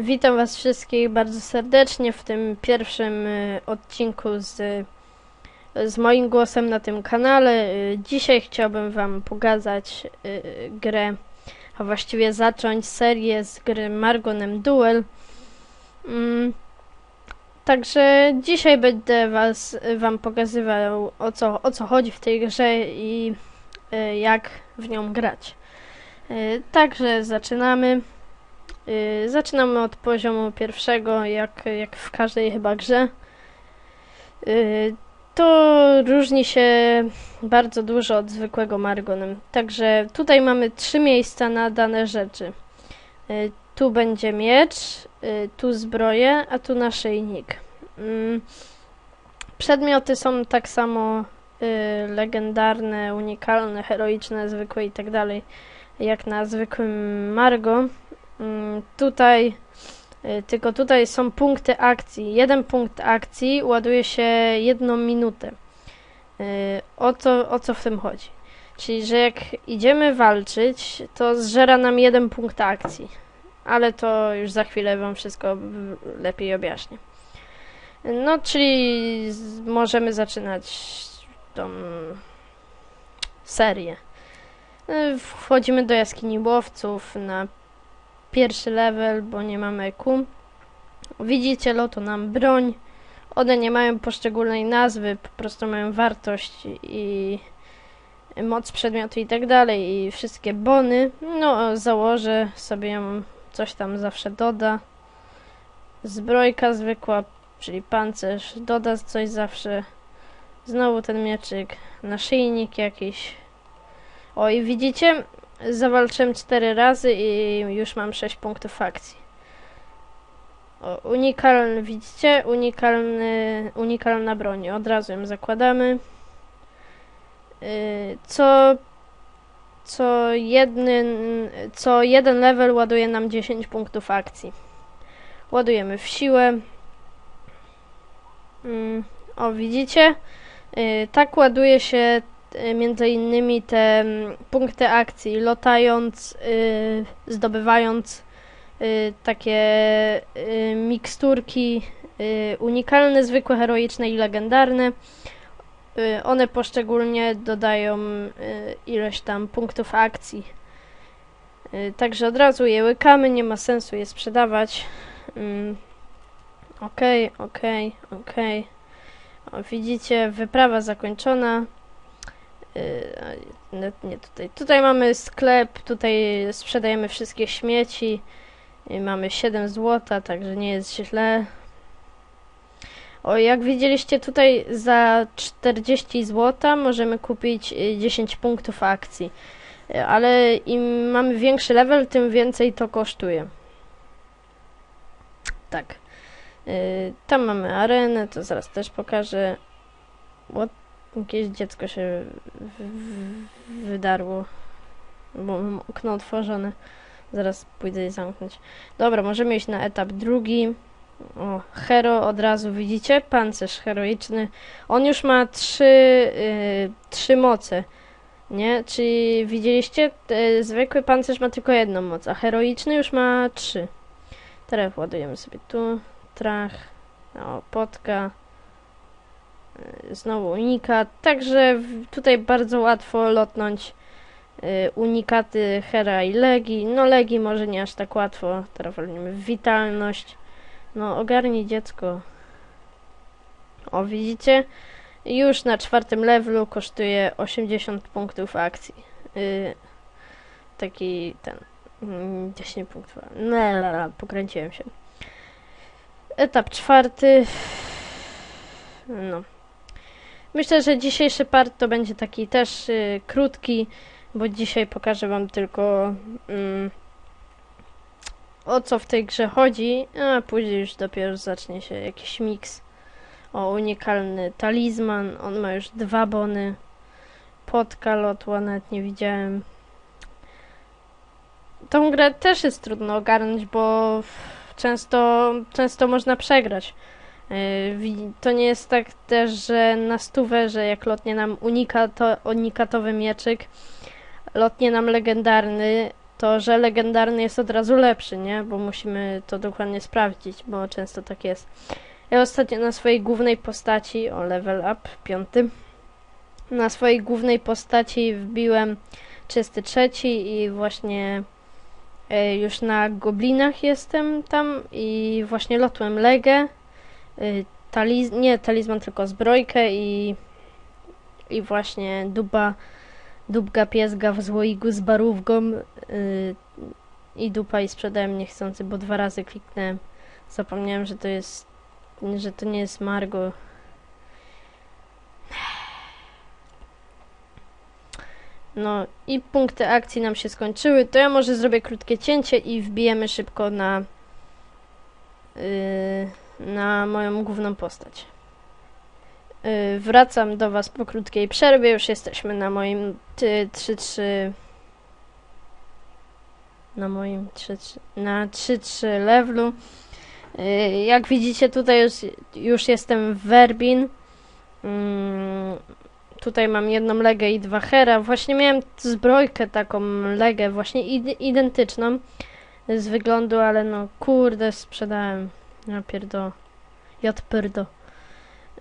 Witam Was wszystkich bardzo serdecznie w tym pierwszym y, odcinku z, z moim głosem na tym kanale. Y, Dzisiaj chciałbym Wam pokazać y, grę, a właściwie zacząć serię z gry Margonem Duel. Mm, Także dzisiaj będę was, Wam pokazywał o co, o co chodzi w tej grze i jak w nią grać. Także zaczynamy. Y, Zaczynamy od poziomu pierwszego, jak, jak w każdej chyba grze. Y, To różni się bardzo dużo od zwykłego Margonem. Także tutaj mamy trzy miejsca na dane rzeczy. Y, Tu będzie miecz, tu zbroję, a tu naszyjnik. Mm, Przedmioty są tak samo legendarne, unikalne, heroiczne, zwykłe i tak dalej, jak na zwykłym Margo. Mm, Tutaj, y, tylko tutaj są punkty akcji. Jeden punkt akcji ładuje się jedną minutę. Y, O co, o co w tym chodzi? Czyli, że jak idziemy walczyć, to zżera nam jeden punkt akcji. Ale to już za chwilę Wam wszystko lepiej objaśnię. No, czyli możemy zaczynać tą serię. Y, Wchodzimy do jaskini łowców na pierwszy level, bo nie mamy EQ. Widzicie, loto nam broń. One nie mają poszczególnej nazwy, po prostu mają wartość i moc przedmiotu i tak dalej i wszystkie bony. No, założę sobie ją, coś tam zawsze doda. Zbrojka zwykła, czyli pancerz, doda coś zawsze. Znowu ten mieczyk, naszyjnik jakiś. O i widzicie, zawalczyłem 4 razy i już mam 6 punktów akcji. O, unikalny, widzicie? Unikalny, unikalna broń. Od razu ją zakładamy. Yy, co, co, jedny, co jeden level ładuje nam 10 punktów akcji. Ładujemy w siłę. Mm, o, widzicie? Yy, tak ładuje się y, między innymi te mm, punkty akcji, lotając, y, zdobywając y, takie y, miksturki y, unikalne, zwykłe, heroiczne i legendarne. Y, one poszczególnie dodają y, ileś tam punktów akcji. Y, Także od razu je łykamy, nie ma sensu je sprzedawać. Mm, Okej, okej, okej. O, Widzicie, wyprawa zakończona. A nie, nie tutaj. Tutaj mamy sklep, tutaj sprzedajemy wszystkie śmieci. I mamy 7 złota, także nie jest źle. O, jak widzieliście tutaj za 40 złota możemy kupić y, 10 punktów akcji. Y, Ale im mamy większy level, tym więcej to kosztuje. Tak. Y, Tam mamy arenę, to zaraz też pokażę. What? Jakieś dziecko się wydarło, bo mam okno otworzone. Zaraz pójdę je zamknąć. Dobra, możemy iść na etap drugi. O, hero od razu widzicie? Pancerz heroiczny. On już ma trzy, y, trzy moce. Nie? Czyli widzieliście? Y, zwykły pancerz ma tylko jedną moc, a heroiczny już ma trzy. Teraz ładujemy sobie tu. Trach. O, potka. Y, Znowu unikat. Także tutaj bardzo łatwo lotnąć y, unikaty Hera i Legi. No Legi może nie aż tak łatwo. Teraz w witalność. No ogarnij dziecko. O widzicie? Już na czwartym levelu kosztuje 80 punktów akcji. Y, taki ten. mm, 10 punktów. No, la, la, pokręciłem się. Etap czwarty. No. Myślę, że dzisiejszy part to będzie taki też y, krótki, bo dzisiaj pokażę Wam tylko mm, o co w tej grze chodzi, a później już dopiero zacznie się jakiś miks. O, unikalny talizman, on ma już dwa bony. Potka lotła, nawet nie widziałem. Tą grę też jest trudno ogarnąć, bo często, często można przegrać. Wi- To nie jest tak też, że na stówę, że jak lotnie nam unikato, unikatowy mieczyk, lotnie nam legendarny, to, że legendarny jest od razu lepszy, nie? Bo musimy to dokładnie sprawdzić, bo często tak jest. Ja ostatnio na swojej głównej postaci, o level up, piąty, na swojej głównej postaci wbiłem 33 i właśnie e, już na goblinach jestem tam i właśnie lotłem legę, taliz nie talizman, tylko zbrojkę i, i właśnie duba, dubga piesga w złoigu z barówką y, i dupa i sprzedałem niechcący, bo dwa razy kliknąłem. Zapomniałem, że to jest, że to nie jest Margo. No i punkty akcji nam się skończyły, to ja może zrobię krótkie cięcie i wbijemy szybko na yy, na moją główną postać. Yy, wracam do Was po krótkiej przerwie, już jesteśmy na moim 3-3 na moim 3-3 na 3-3 levelu. Yy, jak widzicie tutaj już, już jestem w Verbin. Yy, Tutaj mam jedną legę i dwa hera. Właśnie miałem zbrojkę taką legę, właśnie id identyczną z wyglądu, ale no kurde sprzedałem. Ja pierdo. Jad.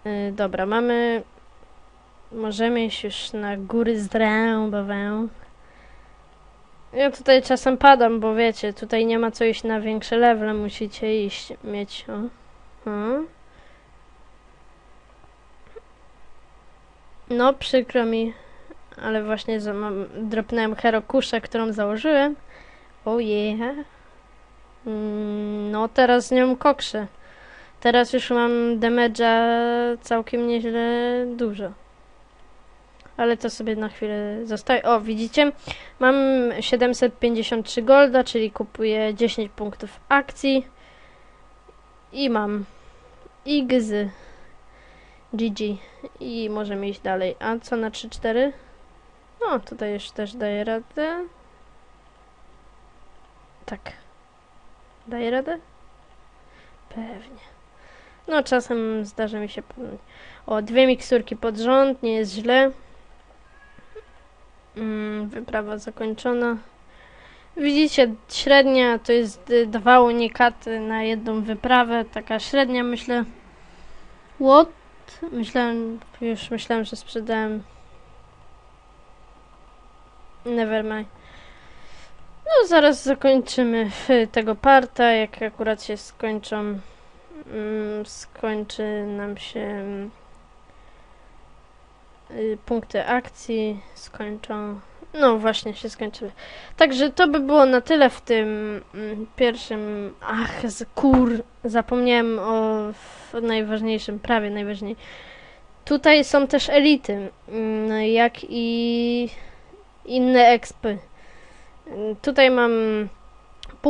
Yy, dobra, mamy... Możemy iść już na góry zdrębowę. Ja tutaj czasem padam, bo wiecie, tutaj nie ma co iść na większe level, musicie iść, mieć... O. O. No, przykro mi, ale właśnie mam, dropnąłem Herokuszę, którą założyłem. Oh yeah. Mm, no, teraz z nią kokszę. Teraz już mam damage'a całkiem nieźle dużo. Ale to sobie na chwilę zostaje. O, widzicie? Mam 753 golda, czyli kupuję 10 punktów akcji. I mam Igzy. GG. I możemy iść dalej. A co na 3-4? No, tutaj już też daje radę. Tak. Daje radę? Pewnie. No, czasem zdarza mi się. O, dwie miksturki pod rząd, nie jest źle. Mm, wyprawa zakończona. Widzicie, średnia to jest y, dwa unikaty na jedną wyprawę. Taka średnia, myślę. What? Myślałem, już myślałem, że sprzedałem. Nevermind. No, zaraz zakończymy tego parta. Jak akurat się skończą, mm, skończy nam się y, punkty akcji, skończą. No właśnie się skończyły. Także to by było na tyle w tym mm, pierwszym. Ach, z kur. Zapomniałem o najważniejszym, prawie najważniej. Tutaj są też elity, mm, jak i inne expy. Tutaj mam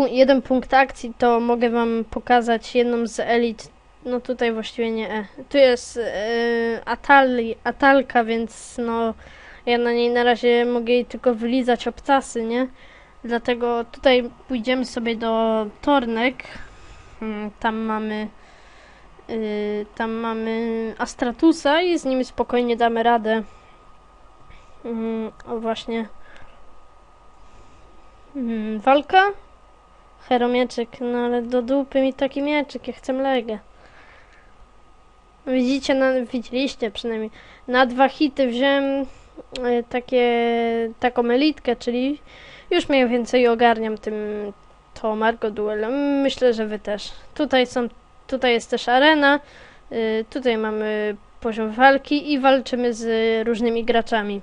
jeden punkt akcji, to mogę wam pokazać jedną z elit. No tutaj właściwie nie. E. Tu jest e, Atali, Atalka, więc no ja na niej na razie mogę jej tylko wylizać obcasy, nie? Dlatego tutaj pójdziemy sobie do Tornek. Hmm, tam mamy yy, tam mamy Astratusa i z nimi spokojnie damy radę. Yy, o właśnie. Yy, walka? Heromieczek, no ale do dupy mi taki mieczek, ja chcę legę. Widzicie, na, widzieliście przynajmniej. Na dwa hity wziąłem E, takie, taką elitkę, czyli już mniej więcej ogarniam tym to Marco Duel. Myślę, że wy też. Tutaj są, tutaj jest też arena, e, tutaj mamy poziom walki i walczymy z różnymi graczami.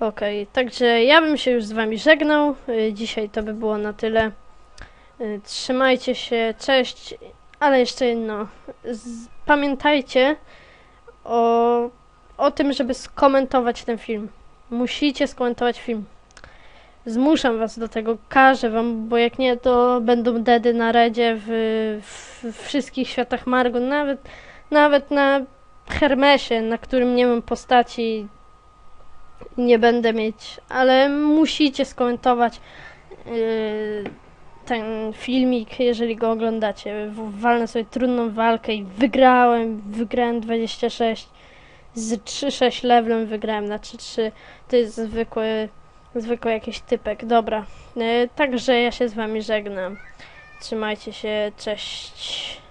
Ok, także ja bym się już z wami żegnał. E, dzisiaj to by było na tyle. Trzymajcie się, cześć. Ale jeszcze jedno. Pamiętajcie o o tym, żeby skomentować ten film. Musicie skomentować film. Zmuszam was do tego, każę wam, bo jak nie, to będą dedy na redzie w, w wszystkich światach Margo, nawet, nawet na Hermesie, na którym nie mam postaci nie będę mieć, ale musicie skomentować yy, ten filmik, jeżeli go oglądacie. Walnę sobie trudną walkę i wygrałem, wygrałem 26 z 3-6 levelem wygrałem na 3-3. To jest zwykły Zwykły jakiś typek. Dobra. E, także ja się z wami żegnam. Trzymajcie się. Cześć.